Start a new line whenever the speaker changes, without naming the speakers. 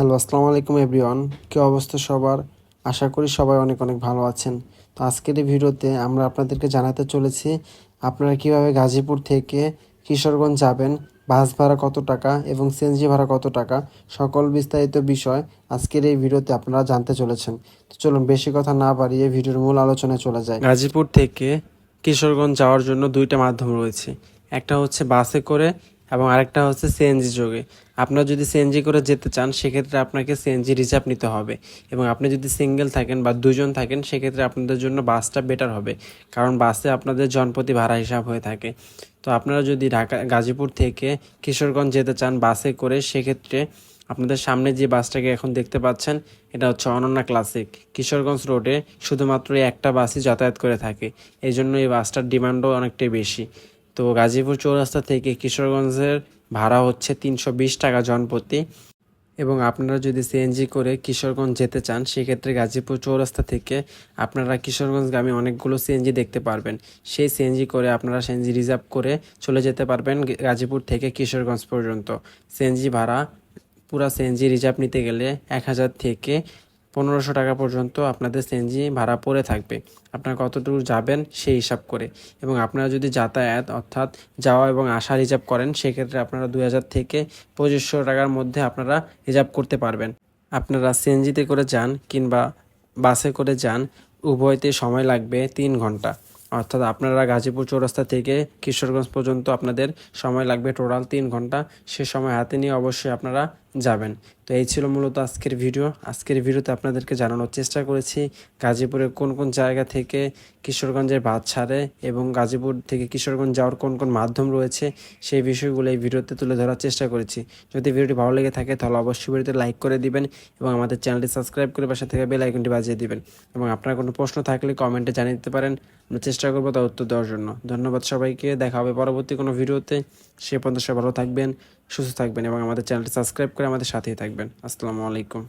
Hello, আসসালামু আলাইকুম everyone. কী অবস্থা সবার? আশা করি সবাই অনেক অনেক ভালো আছেন। তো আজকের এই ভিডিওতে আমরা আপনাদেরকে জানাতে চলেছি, আপনারা কীভাবে গাজীপুর থেকে কিশোরগঞ্জ যাবেন, বাস ভাড়া কত টাকা এবং সিএনজি ভাড়া কত টাকা, সকল বিস্তারিত বিষয় আজকের এই ভিডিওতে আপনারা জানতে চলেছেন। তো চলুন, বেশি কথা না বাড়িয়ে ভিডিওর মূল আলোচনায় চলে যায় গাজীপুর থেকে কিশোরগঞ্জ যাওয়ার জন্য দুইটা মাধ্যম রয়েছে। একটা হচ্ছে বাসে করে এবং আরেকটা হচ্ছে সিএনজি যোগে। আপনারা যদি সিএনজি করে যেতে চান, সেক্ষেত্রে আপনাকে সিএনজি রিজার্ভ নিতে হবে। এবং আপনি যদি সিঙ্গেল থাকেন বা দুজন থাকেন, সেক্ষেত্রে আপনাদের জন্য বাসটা বেটার হবে। কারণ বাসে আপনাদের জনপ্রতি ভাড়া হিসাব হয়ে থাকে। তো আপনারা যদি ঢাকা, গাজীপুর থেকে কিশোরগঞ্জ যেতে চান বাসে করে, সেক্ষেত্রে আপনাদের সামনে যে বাসটাকে এখন দেখতে পাচ্ছেন, এটা হচ্ছে অনন্যা ক্লাসিক। কিশোরগঞ্জ রোডে শুধুমাত্র একটা বাসই যাতায়াত করে থাকে। এই জন্য এই বাসটার ডিমান্ডও অনেকটাই বেশি। তো গাজীপুর চৌরাস্তা থেকে কিশোরগঞ্জের ভাড়া হচ্ছে তিনশো বিশ টাকা জনপ্রতি। এবং আপনারা যদি সিএনজি করে কিশোরগঞ্জ যেতে চান, সেক্ষেত্রে গাজীপুর চৌরাস্তা থেকে আপনারা কিশোরগঞ্জগামী অনেকগুলো সিএনজি দেখতে পারবেন। সেই সিএনজি করে আপনারা সিএনজি রিজার্ভ করে চলে যেতে পারবেন গাজীপুর থেকে কিশোরগঞ্জ পর্যন্ত। সিএনজি ভাড়া, পুরা সিএনজি রিজার্ভ নিতে গেলে এক হাজার থেকে পনেরোশো টাকা পর্যন্ত আপনাদের সিএনজি ভাড়া পড়ে থাকবে। আপনারা কতটুকু যাবেন সেই হিসাব করে। এবং আপনারা যদি যাতায়াত অর্থাৎ যাওয়া এবং আসা রিজার্ভ করেন, সেক্ষেত্রে আপনারা দুই হাজার থেকে পঁচিশশো টাকার মধ্যে আপনারা রিজার্ভ করতে পারবেন। আপনারা সিএনজিতে করে যান কিংবা বাসে করে যান, উভয়তে সময় লাগবে তিন ঘণ্টা। অর্থাৎ আপনারা গাজীপুর চৌরাস্তা থেকে কিশোরগঞ্জ পর্যন্ত আপনাদের সময় লাগবে টোটাল তিন ঘণ্টা। সে সময় হাতে নিয়ে অবশ্যই আপনারা যাবেন। তো এই ছিল মূলত আজকের ভিডিও। আজকের ভিডিওতে আপনাদেরকে জানানোর চেষ্টা করেছি গাজীপুরে কোন কোন জায়গা থেকে কিশোরগঞ্জের বাদ ছাড়ে এবং গাজীপুর থেকে কিশোরগঞ্জ যাওয়ার কোন কোন মাধ্যম রয়েছে, সেই বিষয়গুলো এই ভিডিওতে তুলে ধরার চেষ্টা করেছি। যদি ভিডিওটি ভালো লেগে থাকে, তাহলে অবশ্যই ভিডিওতে লাইক করে দিবেন এবং আমাদের চ্যানেলটি সাবস্ক্রাইব করে পাশে থেকে বেল আইকনটি বাজিয়ে দিবেন। এবং আপনার কোনো প্রশ্ন থাকলে কমেন্টে জানিয়ে দিতে পারেন। আমরা চেষ্টা করব তার উত্তর দেওয়ার জন্য। ধন্যবাদ সবাইকে। দেখা হবে পরবর্তী কোনো ভিডিওতে। সে পর্যন্ত সবাই ভালো থাকবেন। সুস্থ থাকবেন এবং আমাদের চ্যানেলটি সাবস্ক্রাইব করে আমাদের সাথেই থাকবেন। আসসালামু আলাইকুম।